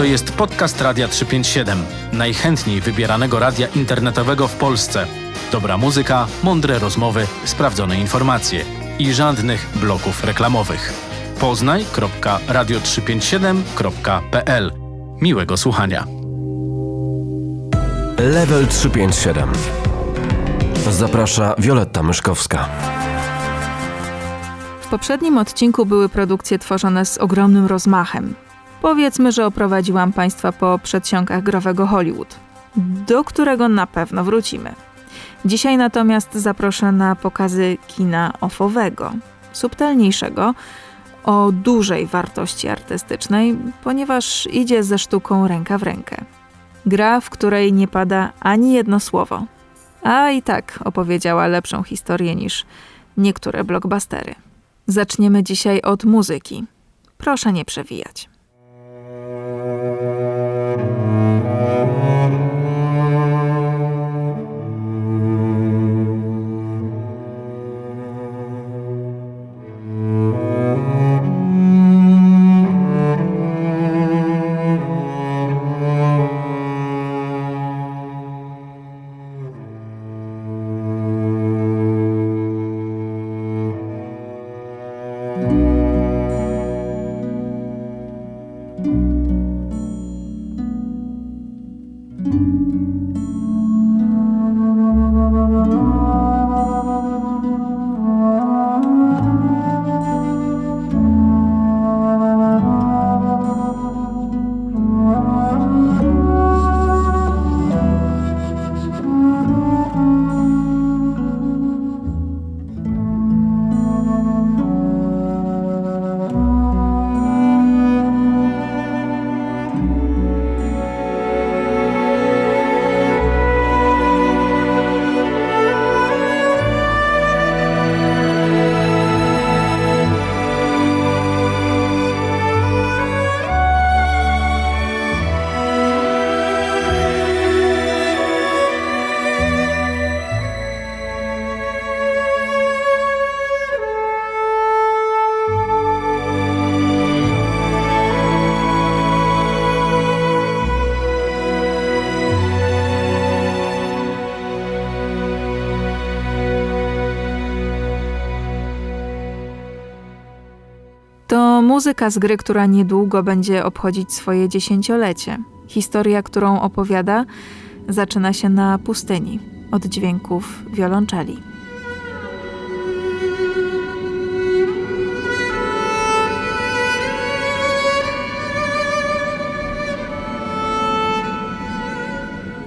To jest podcast Radia 357, najchętniej wybieranego radia internetowego w Polsce. Dobra muzyka, mądre rozmowy, sprawdzone informacje i żadnych bloków reklamowych. poznaj.radio357.pl Miłego słuchania. Level 357. Zaprasza Wioletta Myszkowska. W poprzednim odcinku były produkcje tworzone z ogromnym rozmachem. Powiedzmy, że oprowadziłam Państwa po przedsionkach growego Hollywood, do którego na pewno wrócimy. Dzisiaj natomiast zaproszę na pokazy kina ofowego, subtelniejszego, o dużej wartości artystycznej, ponieważ idzie ze sztuką ręka w rękę. Gra, w której nie pada ani jedno słowo, a i tak opowiedziała lepszą historię niż niektóre blockbustery. Zaczniemy dzisiaj od muzyki. Proszę nie przewijać. Muzyka z gry, która niedługo będzie obchodzić swoje dziesięciolecie. Historia, którą opowiada, zaczyna się na pustyni od dźwięków wiolonczeli.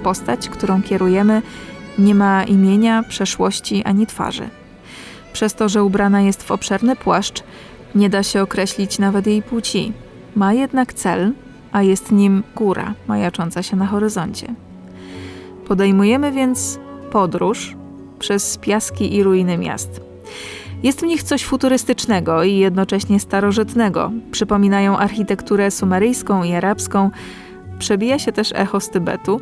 Postać, którą kierujemy, nie ma imienia, przeszłości ani twarzy. Przez to, że ubrana jest w obszerny płaszcz, nie da się określić nawet jej płci. Ma jednak cel, a jest nim góra majacząca się na horyzoncie. Podejmujemy więc podróż przez piaski i ruiny miast. Jest w nich coś futurystycznego i jednocześnie starożytnego. Przypominają architekturę sumeryjską i arabską. Przebija się też echo z Tybetu.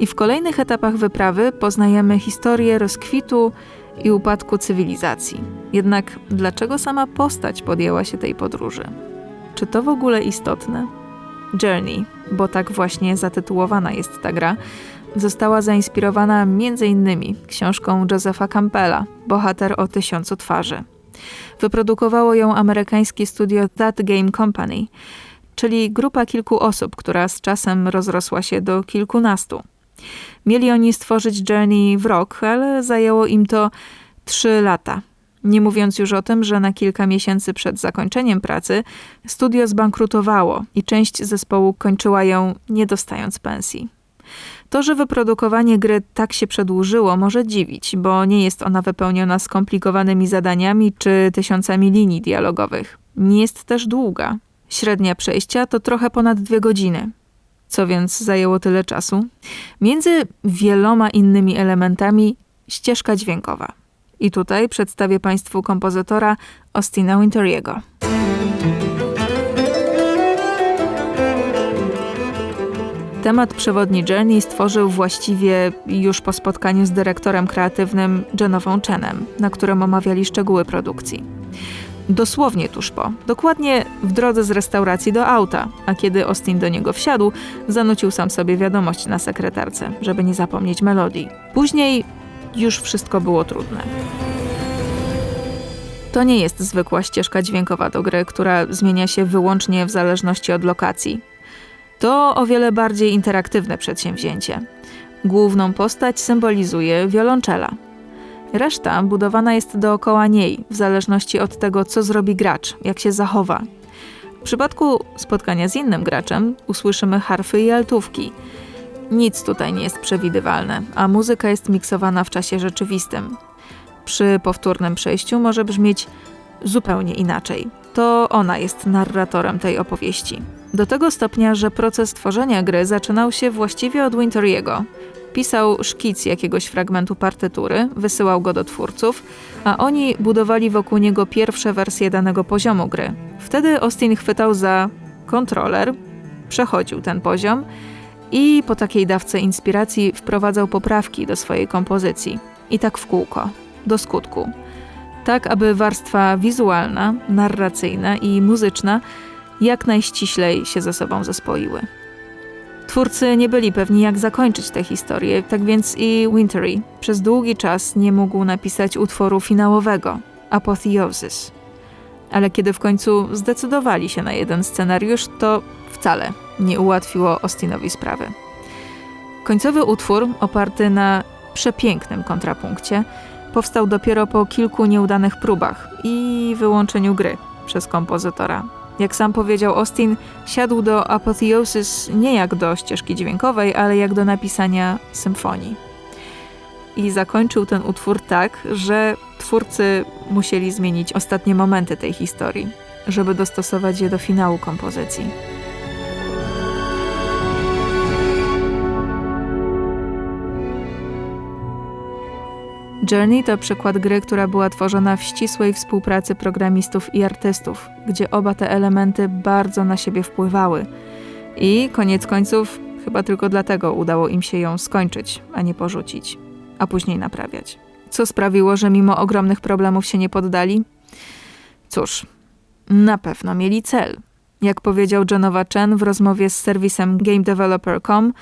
I w kolejnych etapach wyprawy poznajemy historię rozkwitu i upadku cywilizacji. Jednak dlaczego sama postać podjęła się tej podróży? Czy to w ogóle istotne? Journey, bo tak właśnie zatytułowana jest ta gra, została zainspirowana m.in. książką Josepha Campbella, Bohater o tysiącu twarzy. Wyprodukowało ją amerykańskie studio That Game Company, czyli grupa kilku osób, która z czasem rozrosła się do kilkunastu. Mieli oni stworzyć Journey w rok, ale zajęło im to trzy lata. Nie mówiąc już o tym, że na kilka miesięcy przed zakończeniem pracy studio zbankrutowało i część zespołu kończyła ją nie dostając pensji. To, że wyprodukowanie gry tak się przedłużyło, może dziwić, bo nie jest ona wypełniona skomplikowanymi zadaniami czy tysiącami linii dialogowych. Nie jest też długa. Średnia przejścia to trochę ponad dwie godziny. Co więc zajęło tyle czasu? Między wieloma innymi elementami ścieżka dźwiękowa. I tutaj przedstawię Państwu kompozytora Austina Winteriego. Temat przewodni Journey stworzył właściwie już po spotkaniu z dyrektorem kreatywnym Jenową Chenem, na którym omawiali szczegóły produkcji. Dosłownie tuż po, dokładnie w drodze z restauracji do auta, a kiedy Austin do niego wsiadł, zanucił sam sobie wiadomość na sekretarce, żeby nie zapomnieć melodii. Później już wszystko było trudne. To nie jest zwykła ścieżka dźwiękowa do gry, która zmienia się wyłącznie w zależności od lokacji. To o wiele bardziej interaktywne przedsięwzięcie. Główną postać symbolizuje wiolonczela. Reszta budowana jest dookoła niej, w zależności od tego, co zrobi gracz, jak się zachowa. W przypadku spotkania z innym graczem usłyszymy harfy i altówki. Nic tutaj nie jest przewidywalne, a muzyka jest miksowana w czasie rzeczywistym. Przy powtórnym przejściu może brzmieć zupełnie inaczej. To ona jest narratorem tej opowieści. Do tego stopnia, że proces tworzenia gry zaczynał się właściwie od Winteriego. Pisał szkic jakiegoś fragmentu partytury, wysyłał go do twórców, a oni budowali wokół niego pierwsze wersje danego poziomu gry. Wtedy Austin chwytał za kontroler, przechodził ten poziom i po takiej dawce inspiracji wprowadzał poprawki do swojej kompozycji. I tak w kółko, do skutku. Tak, aby warstwa wizualna, narracyjna i muzyczna jak najściślej się ze sobą zespoiły. Twórcy nie byli pewni, jak zakończyć tę historię, tak więc i Wintery przez długi czas nie mógł napisać utworu finałowego Apotheosis. Ale kiedy w końcu zdecydowali się na jeden scenariusz, to wcale nie ułatwiło Austinowi sprawy. Końcowy utwór, oparty na przepięknym kontrapunkcie, powstał dopiero po kilku nieudanych próbach i wyłączeniu gry przez kompozytora. Jak sam powiedział Austin, siadł do Apotheosis nie jak do ścieżki dźwiękowej, ale jak do napisania symfonii. I zakończył ten utwór tak, że twórcy musieli zmienić ostatnie momenty tej historii, żeby dostosować je do finału kompozycji. Journey to przykład gry, która była tworzona w ścisłej współpracy programistów i artystów, gdzie oba te elementy bardzo na siebie wpływały. I koniec końców, chyba tylko dlatego udało im się ją skończyć, a nie porzucić, a później naprawiać. Co sprawiło, że mimo ogromnych problemów się nie poddali? Cóż, na pewno mieli cel. Jak powiedział Jonova Chen w rozmowie z serwisem GameDeveloper.com,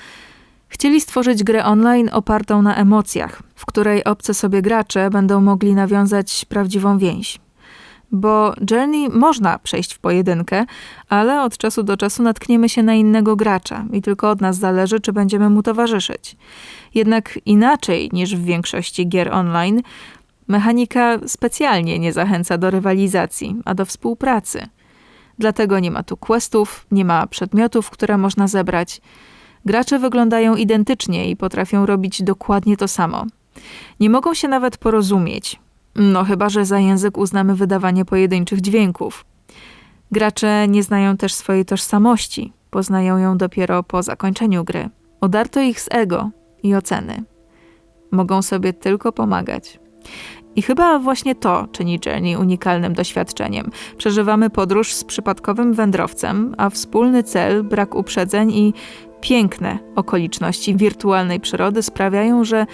Chcieli stworzyć grę online opartą na emocjach, w której obce sobie gracze będą mogli nawiązać prawdziwą więź. Bo Journey można przejść w pojedynkę, ale od czasu do czasu natkniemy się na innego gracza i tylko od nas zależy, czy będziemy mu towarzyszyć. Jednak inaczej niż w większości gier online, mechanika specjalnie nie zachęca do rywalizacji, a do współpracy. Dlatego nie ma tu questów, nie ma przedmiotów, które można zebrać. Gracze wyglądają identycznie i potrafią robić dokładnie to samo. Nie mogą się nawet porozumieć, no chyba że za język uznamy wydawanie pojedynczych dźwięków. Gracze nie znają też swojej tożsamości, poznają ją dopiero po zakończeniu gry. Odarto ich z ego i oceny. Mogą sobie tylko pomagać. I chyba właśnie to czyni Journey unikalnym doświadczeniem. Przeżywamy podróż z przypadkowym wędrowcem, a wspólny cel, brak uprzedzeń i piękne okoliczności wirtualnej przyrody sprawiają, że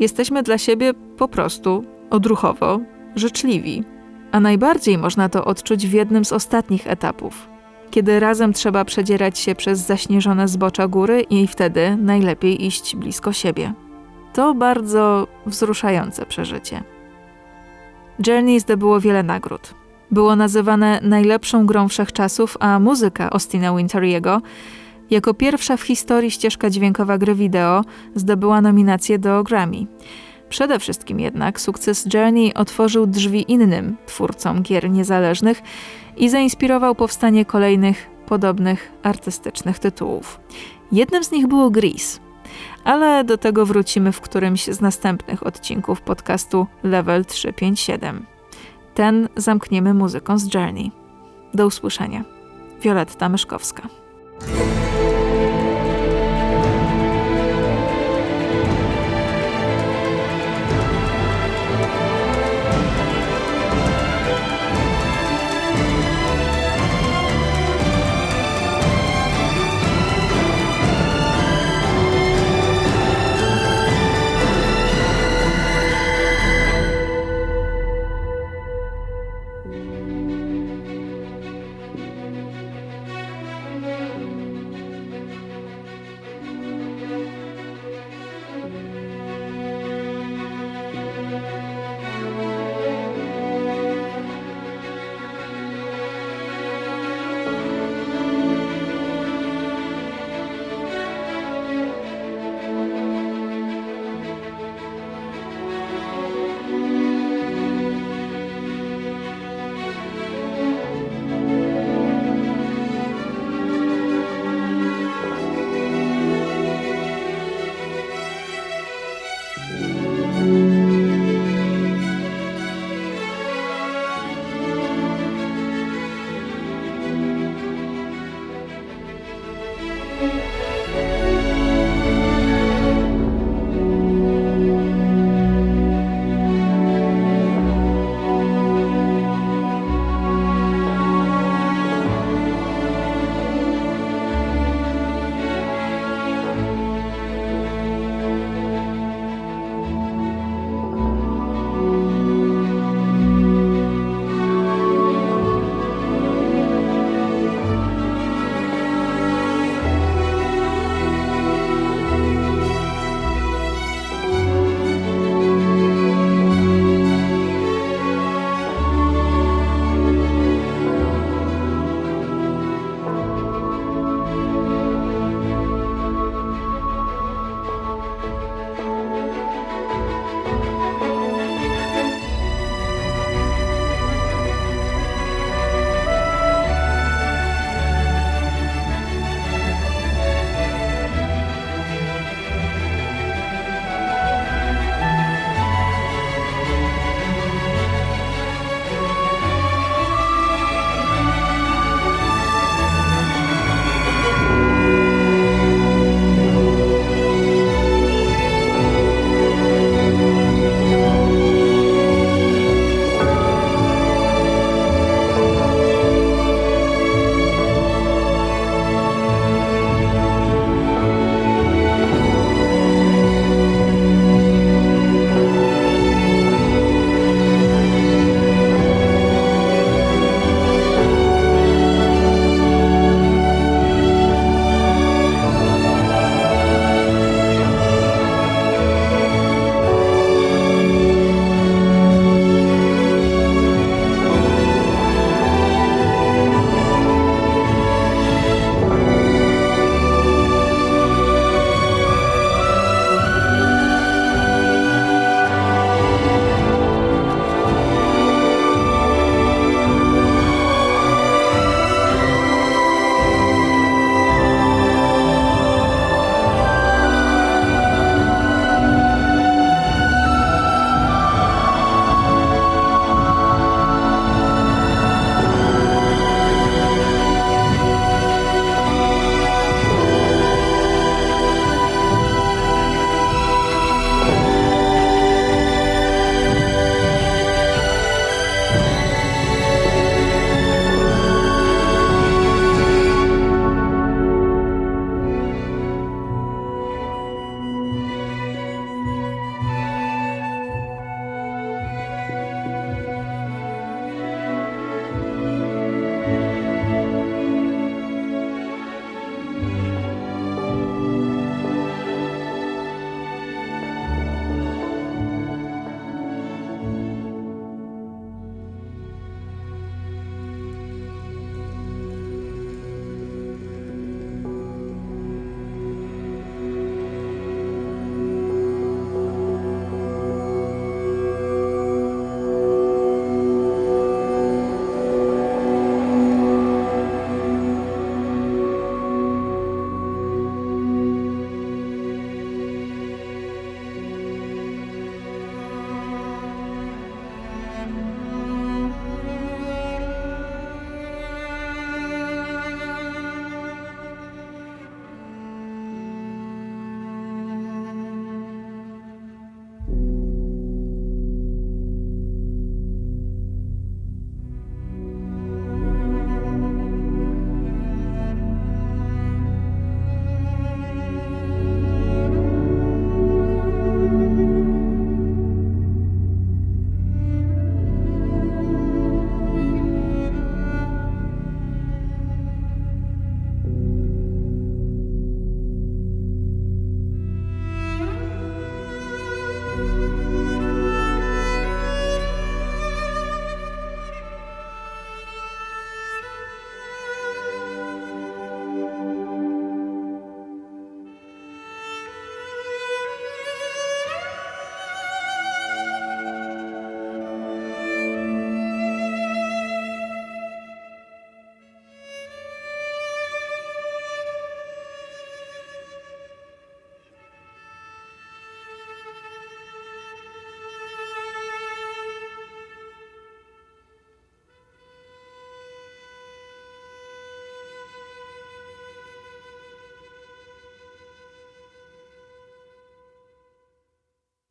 jesteśmy dla siebie po prostu odruchowo życzliwi. A najbardziej można to odczuć w jednym z ostatnich etapów, kiedy razem trzeba przedzierać się przez zaśnieżone zbocza góry i wtedy najlepiej iść blisko siebie. To bardzo wzruszające przeżycie. Journey zdobyło wiele nagród. Było nazywane najlepszą grą wszechczasów, a muzyka Austina Winteriego jako pierwsza w historii ścieżka dźwiękowa gry wideo zdobyła nominację do Grammy. Przede wszystkim jednak sukces Journey otworzył drzwi innym twórcom gier niezależnych i zainspirował powstanie kolejnych podobnych artystycznych tytułów. Jednym z nich było Grease, ale do tego wrócimy w którymś z następnych odcinków podcastu Level 357. Ten zamkniemy muzyką z Journey. Do usłyszenia. Violetta Myszkowska.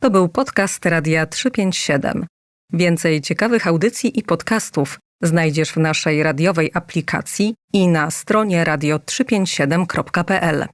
To był podcast Radia 357. Więcej ciekawych audycji i podcastów znajdziesz w naszej radiowej aplikacji i na stronie radio357.pl.